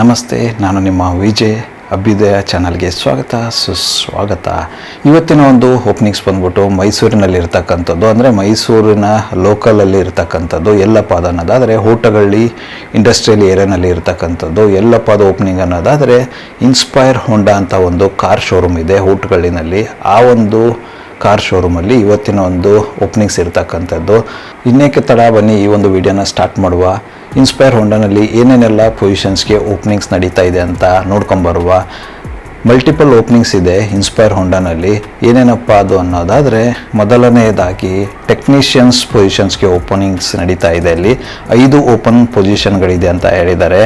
ನಮಸ್ತೆ, ನಾನು ನಿಮ್ಮ ವಿಜಯ್. ಅಭ್ಯುದಯ ಚಾನಲ್ಗೆ ಸ್ವಾಗತ, ಸುಸ್ವಾಗತ. ಇವತ್ತಿನ ಒಂದು ಓಪನಿಂಗ್ಸ್ ಬಂದ್ಬಿಟ್ಟು ಮೈಸೂರಿನಲ್ಲಿ ಇರ್ತಕ್ಕಂಥದ್ದು ಅಂದರೆ ಮೈಸೂರಿನ ಲೋಕಲಲ್ಲಿ ಇರ್ತಕ್ಕಂಥದ್ದು ಎಲ್ಲಪ್ಪ ಅನ್ನೋದಾದರೆ ಊಟಗಳ್ಳಿ ಇಂಡಸ್ಟ್ರಿಯಲ್ ಏರಿಯಾನಲ್ಲಿ ಇರ್ತಕ್ಕಂಥದ್ದು ಎಲ್ಲಪ್ಪ ಅದು ಓಪನಿಂಗ್ ಅನ್ನೋದಾದರೆ ಇನ್ಸ್ಪೈರ್ ಹೋಂಡಾ ಅಂತ ಒಂದು ಕಾರ್ ಶೋರೂಮ್ ಇದೆ ಹೋಟ್ಗಳಿನಲ್ಲಿ ಆ ಒಂದು ಕಾರ್ ಶೋರೂಮಲ್ಲಿ ಇವತ್ತಿನ ಒಂದು ಓಪನಿಂಗ್ಸ್ ಇರ್ತಕ್ಕಂಥದ್ದು. ಇನ್ನೇಕೆ ತಡ ಬನ್ನಿ ಈ ಒಂದು ವಿಡಿಯೋನ ಸ್ಟಾರ್ಟ್ ಮಾಡುವ. ಇನ್ಸ್ಪೈರ್ ಹೊಂಡನಲ್ಲಿ ಏನೇನೆಲ್ಲ ಪೊಸಿಷನ್ಸ್ಗೆ ಓಪನಿಂಗ್ಸ್ ನಡೀತಾ ಇದೆ ಅಂತ ನೋಡ್ಕೊಂಬರುವ ಮಲ್ಟಿಪಲ್ ಓಪನಿಂಗ್ಸ್ ಇದೆ ಇನ್ಸ್ಪೈರ್ ಹೊಂಡನಲ್ಲಿ ಏನೇನಪ್ಪ ಅದು ಅನ್ನೋದಾದರೆ, ಮೊದಲನೆಯದಾಗಿ ಟೆಕ್ನಿಷಿಯನ್ಸ್ ಪೊಸಿಷನ್ಸ್ಗೆ ಓಪನಿಂಗ್ಸ್ ನಡೀತಾ ಇದೆ ಅಲ್ಲಿ. ಐದು ಓಪನ್ ಪೊಸಿಷನ್ಗಳಿದೆ ಅಂತ ಹೇಳಿದ್ದಾರೆ.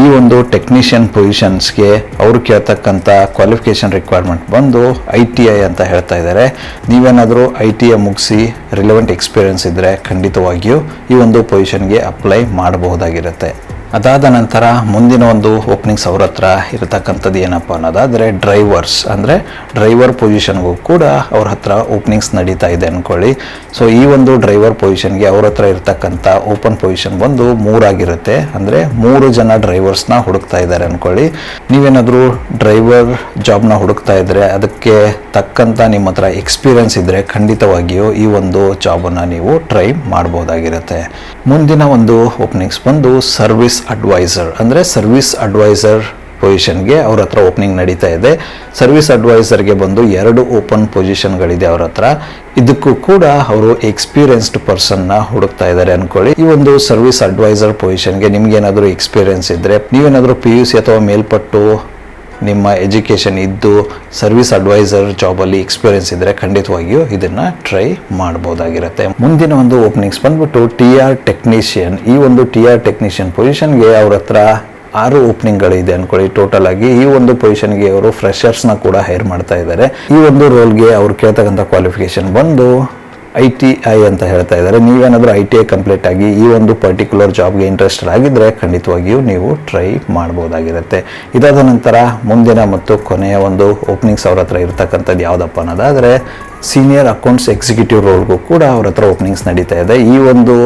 ಈ ಒಂದು ಟೆಕ್ನಿಷಿಯನ್ ಪೊಸಿಷನ್ಸ್ಗೆ ಅವರು ಕೇಳ್ತಕ್ಕಂಥ ಕ್ವಾಲಿಫಿಕೇಷನ್ ರಿಕ್ವೈರ್ಮೆಂಟ್ ಬಂದು ಐ ಟಿ ಐ ಅಂತ ಹೇಳ್ತಾ ಇದ್ದಾರೆ ನೀವೇನಾದರೂ ಐ ಟಿ ಐ ಮುಗಿಸಿ ರಿಲೆವೆಂಟ್ ಎಕ್ಸ್ಪೀರಿಯನ್ಸ್ ಇದ್ದರೆ ಖಂಡಿತವಾಗಿಯೂ ಈ ಒಂದು ಪೊಸಿಷನ್ಗೆ ಅಪ್ಲೈ ಮಾಡಬಹುದಾಗಿರುತ್ತೆ. ಅದಾದ ನಂತರ ಮುಂದಿನ ಒಂದು ಓಪನಿಂಗ್ಸ್ ಅವ್ರ ಹತ್ರ ಇರತಕ್ಕಂಥದ್ದು ಏನಪ್ಪ ಅನ್ನೋದಾದರೆ ಡ್ರೈವರ್ಸ್ ಅಂದರೆ ಡ್ರೈವರ್ ಪೊಸಿಷನ್ಗೂ ಕೂಡ ಅವ್ರ ಹತ್ರ ಓಪನಿಂಗ್ಸ್ ನಡೀತಾ ಇದೆ ಅಂದ್ಕೊಳ್ಳಿ ಸೊ ಈ ಒಂದು ಡ್ರೈವರ್ ಪೊಸಿಷನ್ಗೆ ಅವ್ರ ಹತ್ರ ಇರತಕ್ಕಂಥ ಓಪನ್ ಪೊಸಿಷನ್ ಬಂದು ಮೂರಾಗಿರುತ್ತೆ. ಅಂದರೆ ಮೂರು ಜನ ಡ್ರೈವರ್ಸ್ನ ಹುಡುಕ್ತಾ ಇದ್ದಾರೆ ಅಂದ್ಕೊಳ್ಳಿ ನೀವೇನಾದರೂ ಡ್ರೈವರ್ ಜಾಬ್ನ ಹುಡುಕ್ತಾ ಇದ್ದರೆ ಅದಕ್ಕೆ ತಕ್ಕಂಥ ನಿಮ್ಮ ಹತ್ರ ಎಕ್ಸ್ಪೀರಿಯನ್ಸ್ ಇದ್ದರೆ ಖಂಡಿತವಾಗಿಯೂ ಈ ಒಂದು ಜಾಬನ್ನು ನೀವು ಟ್ರೈ ಮಾಡ್ಬೋದಾಗಿರುತ್ತೆ. ಮುಂದಿನ ಒಂದು ಓಪನಿಂಗ್ಸ್ ಬಂದು ಸರ್ವಿಸ್ ಅಡ್ವೈಸರ್. ಅಂದರೆ ಸರ್ವಿಸ್ ಅಡ್ವೈಸರ್ ಪೊಸಿಷನ್ಗೆ ಅವ್ರ ಹತ್ರ ಓಪನಿಂಗ್ ನಡೀತಾ ಇದೆ. ಸರ್ವಿಸ್ ಅಡ್ವೈಸರ್ಗೆ ಬಂದು ಎರಡು ಓಪನ್ ಪೊಸಿಷನ್ಗಳಿದೆ ಅವ್ರ ಹತ್ರ. ಇದಕ್ಕೂ ಕೂಡ ಅವರು ಎಕ್ಸ್ಪೀರಿಯನ್ಸ್ಡ್ ಪರ್ಸನ್ನ ಹುಡುಕ್ತಾ ಇದ್ದಾರೆ ಅನ್ಕೊಳ್ಳಿ. ಈ ಒಂದು ಸರ್ವಿಸ್ ಅಡ್ವೈಸರ್ ಪೊಸಿಷನ್ಗೆ ನಿಮ್ಗೇನಾದರೂ ಎಕ್ಸ್ಪೀರಿಯನ್ಸ್ ಇದ್ದರೆ ನೀವೇನಾದರೂ ಪಿ ಯು ಸಿ ಅಥವಾ ಮೇಲ್ಪಟ್ಟು ನಿಮ್ಮ ಎಜುಕೇಷನ್ ಇದ್ದು ಸರ್ವಿಸ್ ಅಡ್ವೈಸರ್ ಜಾಬಲ್ಲಿ ಎಕ್ಸ್ಪೀರಿಯನ್ಸ್ ಇದ್ದರೆ ಖಂಡಿತವಾಗಿಯೂ ಇದನ್ನು ಟ್ರೈ ಮಾಡ್ಬೋದಾಗಿರುತ್ತೆ. ಮುಂದಿನ ಒಂದು ಓಪನಿಂಗ್ಸ್ ಬಂದ್ಬಿಟ್ಟು ಟಿ ಆರ್ ಟೆಕ್ನಿಷಿಯನ್ ಈ ಒಂದು ಟಿ ಆರ್ ಟೆಕ್ನಿಷಿಯನ್ ಪೊಸಿಷನ್ಗೆ ಅವ್ರ ಹತ್ರ ಆರು ಓಪನಿಂಗ್ಗಳಿದೆ ಅನ್ಕೊಳ್ಳಿ. ಟೋಟಲ್ ಆಗಿ ಈ ಒಂದು ಪೊಸಿಷನ್ಗೆ ಅವರು ಫ್ರೆಷರ್ಸ್ನ ಕೂಡ ಹೈರ್ ಮಾಡ್ತಾ ಇದ್ದಾರೆ. ಈ ಒಂದು ರೋಲ್ಗೆ ಅವ್ರು ಕೇಳ್ತಕ್ಕಂಥ ಕ್ವಾಲಿಫಿಕೇಶನ್ ಬಂದು ಐ ಟಿ ಐ ಅಂತ ಹೇಳ್ತಾ ಇದ್ದಾರೆ. ನೀವೇನಾದರೂ ಐ ಟಿ ಐ ಕಂಪ್ಲೀಟ್ ಆಗಿ ಈ ಒಂದು ಪರ್ಟಿಕ್ಯುಲರ್ ಜಾಬ್ಗೆ ಇಂಟ್ರೆಸ್ಟೆಡ್ ಆಗಿದ್ದರೆ ಖಂಡಿತವಾಗಿಯೂ ನೀವು ಟ್ರೈ ಮಾಡ್ಬೋದಾಗಿರುತ್ತೆ. ಇದಾದ ನಂತರ ಮುಂದಿನ ಮತ್ತು ಕೊನೆಯ ಒಂದು ಓಪನಿಂಗ್ಸ್ ಅವ್ರ ಹತ್ರ ಇರ್ತಕ್ಕಂಥದ್ದು ಯಾವುದಪ್ಪ ಅನ್ನೋದಾದರೆ ಸೀನಿಯರ್ ಅಕೌಂಟ್ಸ್ ಎಕ್ಸಿಕ್ಯೂಟಿವ್ ರೋಲ್ಗೂ ಕೂಡ ಅವ್ರ ಹತ್ರ ಓಪನಿಂಗ್ಸ್ ನಡೀತಾ ಇದೆ. ಈ ಒಂದು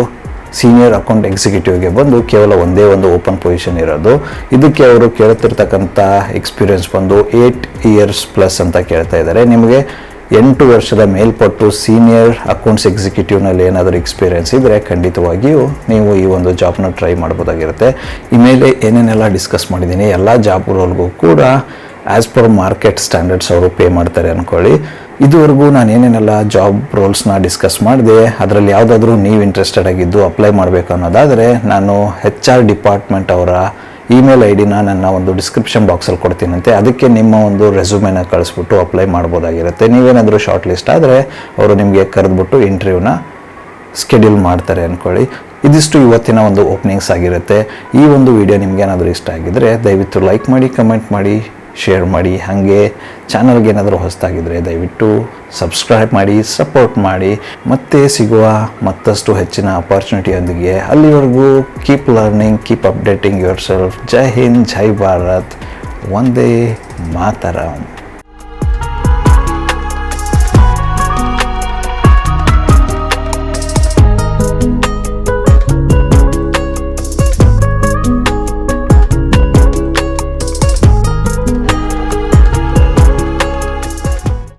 ಸೀನಿಯರ್ ಅಕೌಂಟ್ ಎಕ್ಸಿಕ್ಯೂಟಿವ್ಗೆ ಬಂದು ಕೇವಲ ಒಂದೇ ಒಂದು ಓಪನ್ ಪೊಸಿಷನ್ ಇರೋದು. ಇದಕ್ಕೆ ಅವರು ಕೇಳ್ತಿರ್ತಕ್ಕಂಥ ಎಕ್ಸ್ಪೀರಿಯನ್ಸ್ ಬಂದು ಏಯ್ಟ್ ಇಯರ್ಸ್ ಪ್ಲಸ್ ಅಂತ ಕೇಳ್ತಾ ಇದ್ದಾರೆ. ನಿಮಗೆ ಎಂಟು ವರ್ಷದ ಮೇಲ್ಪಟ್ಟು ಸೀನಿಯರ್ ಅಕೌಂಟ್ಸ್ ಎಕ್ಸಿಕ್ಯೂಟಿವ್ನಲ್ಲಿ ಏನಾದರೂ ಎಕ್ಸ್ಪೀರಿಯನ್ಸ್ ಇದ್ದರೆ ಖಂಡಿತವಾಗಿಯೂ ನೀವು ಈ ಒಂದು ಜಾಬ್ನ ಟ್ರೈ ಮಾಡ್ಬೋದಾಗಿರುತ್ತೆ. ಈ ಮೇಲೆ ಏನೇನೆಲ್ಲ ಡಿಸ್ಕಸ್ ಮಾಡಿದ್ದೀನಿ, ಎಲ್ಲ ಜಾಬ್ ರೋಲ್ಗೂ ಕೂಡ ಆ್ಯಸ್ ಪರ್ ಮಾರ್ಕೆಟ್ ಸ್ಟ್ಯಾಂಡರ್ಡ್ಸ್ ಅವರು ಪೇ ಮಾಡ್ತಾರೆ ಅಂದ್ಕೊಳ್ಳಿ ಇದುವರೆಗೂ ನಾನು ಏನೇನೆಲ್ಲ ಜಾಬ್ ರೋಲ್ಸ್ನ ಡಿಸ್ಕಸ್ ಮಾಡಿದೆ, ಅದರಲ್ಲಿ ಯಾವುದಾದ್ರೂ ನೀವು ಇಂಟ್ರೆಸ್ಟೆಡ್ ಆಗಿದ್ದು ಅಪ್ಲೈ ಮಾಡಬೇಕು ಅನ್ನೋದಾದರೆ ನಾನು ಹೆಚ್ ಆರ್ ಡಿಪಾರ್ಟ್ಮೆಂಟ್ ಅವರ ಇಮೇಲ್ ಐ ಡಿನ ನನ್ನ ಒಂದು ಡಿಸ್ಕ್ರಿಪ್ಷನ್ ಬಾಕ್ಸಲ್ಲಿ ಕೊಡ್ತೀನಂತೆ. ಅದಕ್ಕೆ ನಿಮ್ಮ ಒಂದು ರೆಸ್ಯೂಮೆನ ಕಳಿಸ್ಬಿಟ್ಟು ಅಪ್ಲೈ ಮಾಡ್ಬೋದಾಗಿರುತ್ತೆ. ನೀವೇನಾದರೂ ಶಾರ್ಟ್ ಲಿಸ್ಟ್ ಆದರೆ ಅವರು ನಿಮಗೆ ಕರೆದ್ಬಿಟ್ಟು ಇಂಟರ್ವ್ಯೂನ ಸ್ಕೆಡ್ಯೂಲ್ ಮಾಡ್ತಾರೆ ಅಂದ್ಕೊಳ್ಳಿ ಇದಿಷ್ಟು ಇವತ್ತಿನ ಒಂದು ಓಪನಿಂಗ್ಸ್ ಆಗಿರುತ್ತೆ. ಈ ಒಂದು ವಿಡಿಯೋ ನಿಮ್ಗೆ ಏನಾದರೂ ಇಷ್ಟ ಆಗಿದ್ದರೆ ದಯವಿಟ್ಟು ಲೈಕ್ ಮಾಡಿ ಕಮೆಂಟ್ ಮಾಡಿ. ಶೇರ್ ಮಾಡಿ, ಹಾಗೆ ಚಾನಲ್ಗೆ ಏನಾದರೂ ಹೊಸದಾಗಿದ್ದರೆ ದಯವಿಟ್ಟು ಸಬ್ಸ್ಕ್ರೈಬ್ ಮಾಡಿ ಸಪೋರ್ಟ್ ಮಾಡಿ. ಮತ್ತೆ ಸಿಗುವ ಮತ್ತಷ್ಟು ಹೆಚ್ಚಿನ ಅಪರ್ಚುನಿಟಿಯೊಂದಿಗೆ ಅಲ್ಲಿವರೆಗೂ keep learning keep updating yourself ಜೈ ಹಿಂದ್, ಜೈ ಭಾರತ್. ಒಂದೇ ಮಾತರಂ.